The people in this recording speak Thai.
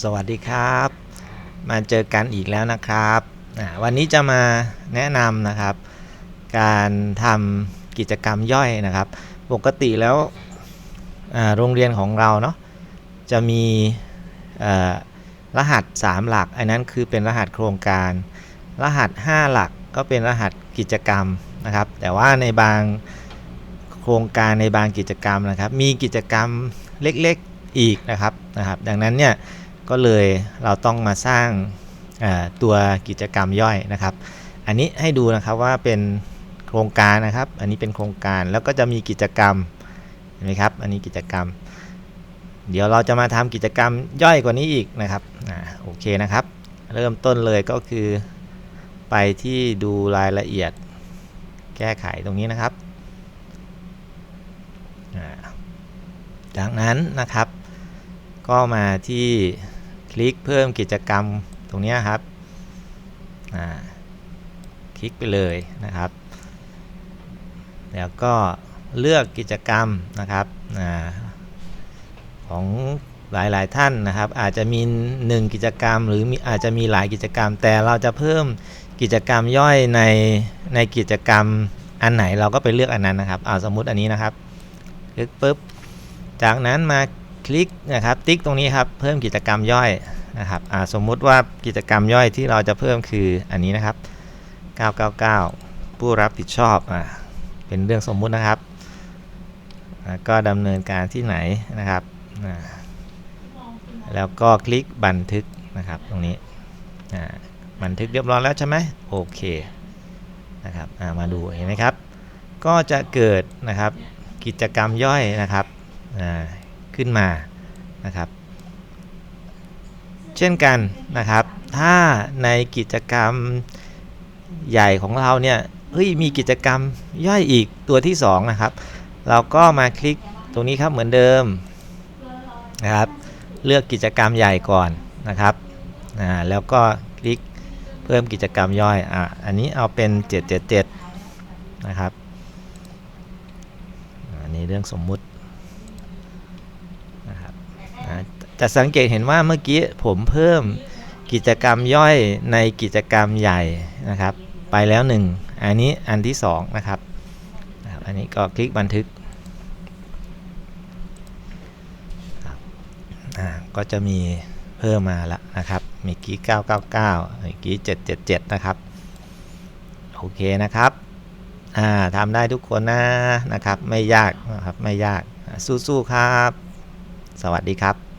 สวัสดีครับ มาเจอกันอีกแล้วนะครับ วันนี้จะมาแนะนำนะครับ การทำกิจกรรมย่อยนะครับ ปกติแล้วโรงเรียนของเราเนาะจะมีรหัส 3 หลัก อันนั้นคือเป็นรหัสโครงการ รหัส 5 หลักก็เป็นรหัสกิจกรรมนะครับ แต่ว่าในบางโครงการในบางกิจกรรมนะครับ มีกิจกรรมเล็กๆอีกนะครับนะครับ ดังนั้นเนี่ย ก็เลยเราต้องมาสร้างตัวกิจกรรมย่อยนะครับ อันนี้ให้ดูนะครับว่าเป็นโครงการนะครับ อันนี้เป็นโครงการแล้วก็จะมีกิจกรรมเห็นไหมครับ อันนี้กิจกรรม เดี๋ยวเราจะมาทำกิจกรรมย่อยกว่านี้อีกนะครับอ่าโอเคนะครับ เริ่มต้นเลยก็คือไปที่ดูรายละเอียดแก้ไขตรงนี้นะครับ จากนั้นนะครับ ก็มาที่ คลิกเพิ่มกิจกรรมตรงนี้ครับคลิกไปเลยนะครับ แล้วก็เลือกกิจกรรมนะครับอของหลายๆท่านนะครับ อาจจะมี 1 กิจกรรม หรืออาจจะมีหลายกิจกรรม แต่เราจะเพิ่มกิจกรรมย่อยในในกิจกรรมอันไหนเราก็ไปเลือกอันนั้นนะครับเอาสมมุติอันนี้นะครับคลิกปุ๊บจากนั้นมา ลิกนะครับ ติ๊กตรงนี้ครับ เพิ่มกิจกรรมย่อยนะครับสมมุติว่ากิจกรรมย่อยที่เราจะเพิ่มคืออันนี้นะครับ 999 ผู้รับผิดชอบอเป็นเรื่องสมมุตินะครับ ก็ดำเนินการที่ไหนนะครับ แล้วก็คลิกบันทึกนะครับตรงนี้บันทึกเรียบร้อยแล้วใช่ไหมโอเคนะครับามาดูเห็นไหมครับ ก็จะเกิดนะครับกิจกรรมย่อยนะครับ ขึ้นมานะครับ เช่นกันนะครับ ถ้าในกิจกรรมใหญ่ของเราเนี่ยเฮ้ยมีกิจกรรมย่อยอีกตัวที่2นะครับ เราก็มาคลิกตรงนี้ครับเหมือนเดิมนะครับ เลือกกิจกรรมใหญ่ก่อนนะครับอ่าแล้วก็คลิกเพิ่มกิจกรรมย่อยอะอันนี้เอาเป็น 777 นะครับอันนี้เรื่องสมมุตินะครับ อ่าจะสังเกตเห็นว่าเมื่อกี้ผมเพิ่มกิจกรรมย่อยในกิจกรรมใหญ่นะครับ ไปแล้วหนึ่งอันนี้อันที่สองนะครับ อันนี้ก็คลิกบันทึกก็จะมีเพิ่มมาละนะครับมื่อกี้ 999มื่อกี้ 777 นะครับ โอเคนะครับทำได้ทุกคนนะนะครับ ไม่ยากนะครับ ไม่ยาก สู้ๆครับ สวัสดีครับ